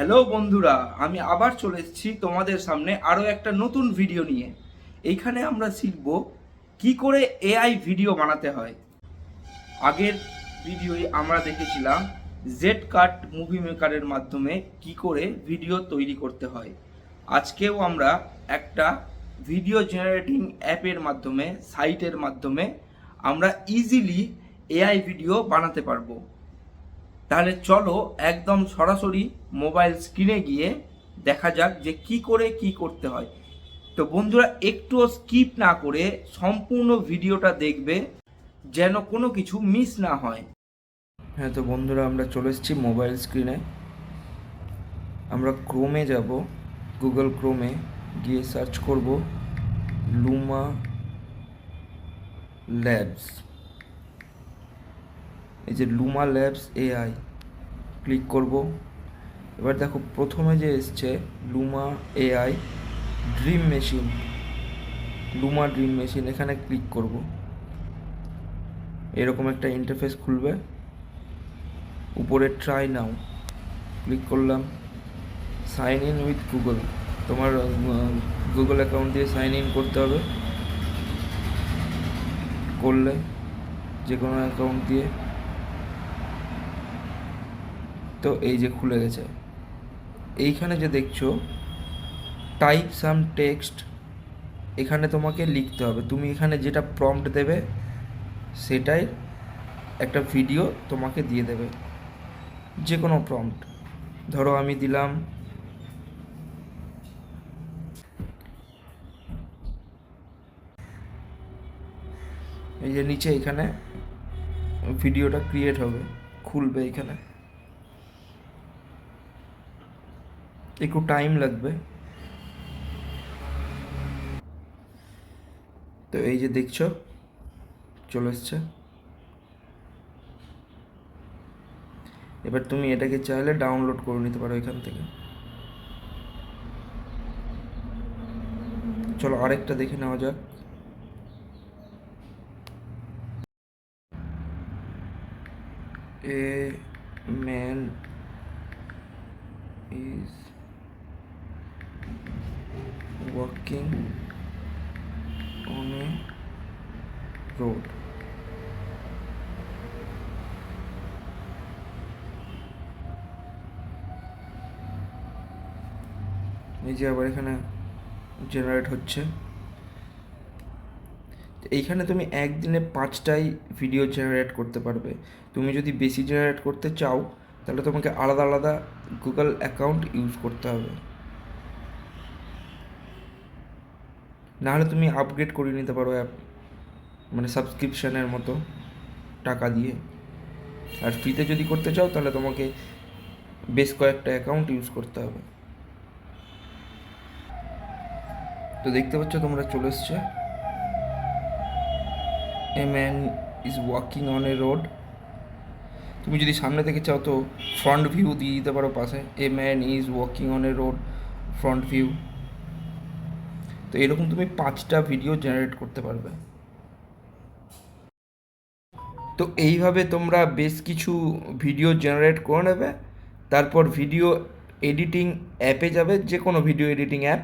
Hello বন্ধুরা, আমি আবার চলে এসেছি তোমাদের সামনে আরও একটা নতুন ভিডিও নিয়ে। এইখানে আমরা শিখব কি করে এআই ভিডিও বানাতে হয়। আগের ভিডিওয় আমরা দেখেছিলাম জেড কাট মুভি মেকারের মাধ্যমে কি করে ভিডিও তৈরি করতে হয়। আজকেও আমরা একটা ভিডিও জেনারেটিং অ্যাপের মাধ্যমে সাইটের মাধ্যমে আমরা ইজিলি এআই ভিডিও বানাতে পারব। তাহলে চলো একদম সরাসরি মোবাইল স্ক্রিনে গিয়ে দেখা যাক যে কি করে কি করতে হয়। তো বন্ধুরা, একটুও স্কিপ না করে সম্পূর্ণ ভিডিওটা দেখবে, যেন কোনো কিছু মিস না হয়। হ্যাঁ তো বন্ধুরা, আমরা চলে এসেছি মোবাইল স্ক্রিনে আমরা ক্রোমে যাব গুগল ক্রোমে গিয়ে সার্চ করব লুমা ল্যাবস এই যে লুমা ল্যাবস এআই ক্লিক করব। এবার দেখো প্রথমে যে এসছে Luma AI dream machine Luma dream machine এখানে ক্লিক করব। এরকম একটা ইন্টারফেস খুলবে। উপরে ট্রাই নাও ক্লিক করলাম। সাইন ইন উইথ গুগল তোমার গুগল অ্যাকাউন্ট দিয়ে সাইন ইন করতে হবে। করলে যে কোনো অ্যাকাউন্ট দিয়ে তো এই যে খুলে গেছে। এইখানে যে দেখছ টাইপ সাম টেক্সট এখানে তোমাকে লিখতে হবে। তুমি এখানে যেটা প্রম্পট দেবে, সেটাই একটা ভিডিও তোমাকে দিয়ে দেবে। যে কোনো প্রম্পট ধরো আমি দিলাম, এই যে নিচে এখানে ভিডিওটা ক্রিয়েট হবে, খুলবে এখানে। একটু টাইম লাগবে। তো এই যে দেখছ, চলে এসছে। এবার তুমি এটাকে চাইলে ডাউনলোড করে নিতে পারো এখান থেকে। চলো আরেকটা দেখে নেওয়া যাক। A man is walking on a road. এই যে আবার এখানে জেনারেট হচ্ছে। এইখানে তুমি একদিনে পাঁচটাই ভিডিও জেনারেট করতে পারবে। তুমি যদি বেশি জেনারেট করতে চাও, তাহলে তোমাকে আলাদা আলাদা গুগল অ্যাকাউন্ট ইউজ করতে হবে। নাহলে তুমি আপগ্রেড করে নিতে পারো অ্যাপ মানে সাবস্ক্রিপশানের মতো টাকা দিয়ে। আর ফ্রিতে যদি করতে চাও, তাহলে তোমাকে বেশ কয়েকটা অ্যাকাউন্ট ইউজ করতে হবে। তো দেখতে পাচ্ছ তোমরা চলে এসছে। A man is walking on a road তুমি যদি সামনে থেকে চাও তো ফ্রন্ট ভিউ দিয়ে দিতে পারো পাশে। A man is walking on a road front view তো এরকম তুমি পাঁচটা ভিডিও জেনারেট করতে পারবে। তো এইভাবে তোমরা বেশ কিছু ভিডিও জেনারেট করে নেবে। তারপর ভিডিও এডিটিং অ্যাপে যাবে, যে কোনো ভিডিও এডিটিং অ্যাপ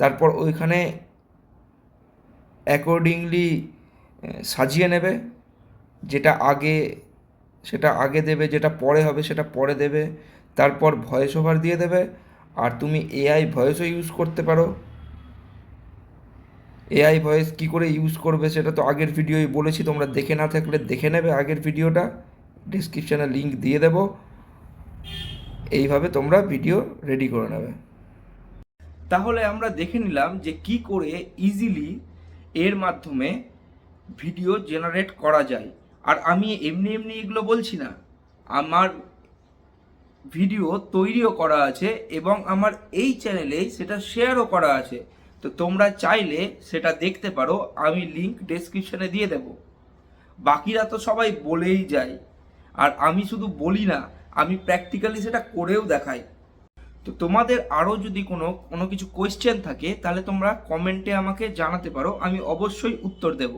তারপর ওইখানে অ্যাকর্ডিংলি সাজিয়ে নেবে। যেটা আগে, সেটা আগে দেবে, যেটা পরে হবে, সেটা পরে দেবে। তারপর ভয়েস ওভার দিয়ে দেবে। আর তুমি এআই ভয়েসও ইউজ করতে পারো। এআই ভয়েস কী করে ইউজ করবে সেটা তো আগের ভিডিওই বলেছি, তোমরা দেখে না থাকলে দেখে নেবে আগের ভিডিওটা ডিসক্রিপশানে লিঙ্ক দিয়ে দেব। এইভাবে তোমরা ভিডিও রেডি করে নেবে। তাহলে আমরা দেখে নিলাম যে কি করে ইজিলি এর মাধ্যমে ভিডিও জেনারেট করা যায়। আর আমি এমনি এমনি এগুলো বলছি না, আমার ভিডিও তৈরিও করা আছে এবং আমার এই চ্যানেলে সেটা শেয়ারও করা আছে। তো তোমরা চাইলে সেটা দেখতে পারো, আমি লিংক ডেসক্রিপশনে দিয়ে দেব। বাকিরা তো সবাই বলেই যায়। আর আমি শুধু বলি না, আমি প্র্যাকটিক্যালি সেটা করেও দেখাই। তো তোমাদের আরও যদি কোনো কোনো কিছু কোয়েশ্চেন থাকে, তাহলে তোমরা কমেন্টে আমাকে জানাতে পারো, আমি অবশ্যই উত্তর দেব।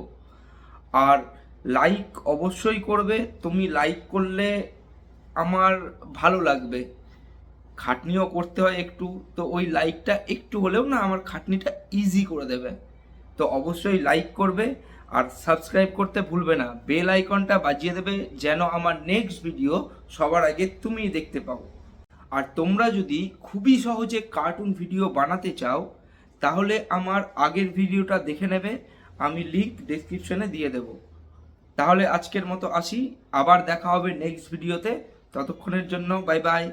আর লাইক অবশ্যই করবে, তুমি লাইক করলে আমার ভালো লাগবে। খাটনিও করতে হয় একটু, তো ওই লাইকটা একটু হলেও না আমার খাটনিটা ইজি করে দেবে। তো অবশ্যই লাইক করবে আর সাবস্ক্রাইব করতে ভুলবে না। বেল আইকনটা বাজিয়ে দেবে যেন আমার নেক্সট ভিডিও সবার আগে তুমি দেখতে পাও। আর তোমরা যদি খুবই সহজে কার্টুন ভিডিও বানাতে চাও, তাহলে আমার আগের ভিডিওটা দেখে নেবে, আমি লিঙ্ক ডেসক্রিপশনে দিয়ে দেব। তাহলে আজকের মতো আসি, আবার দেখা হবে নেক্সট ভিডিওতে ততক্ষণের জন্য বাই বাই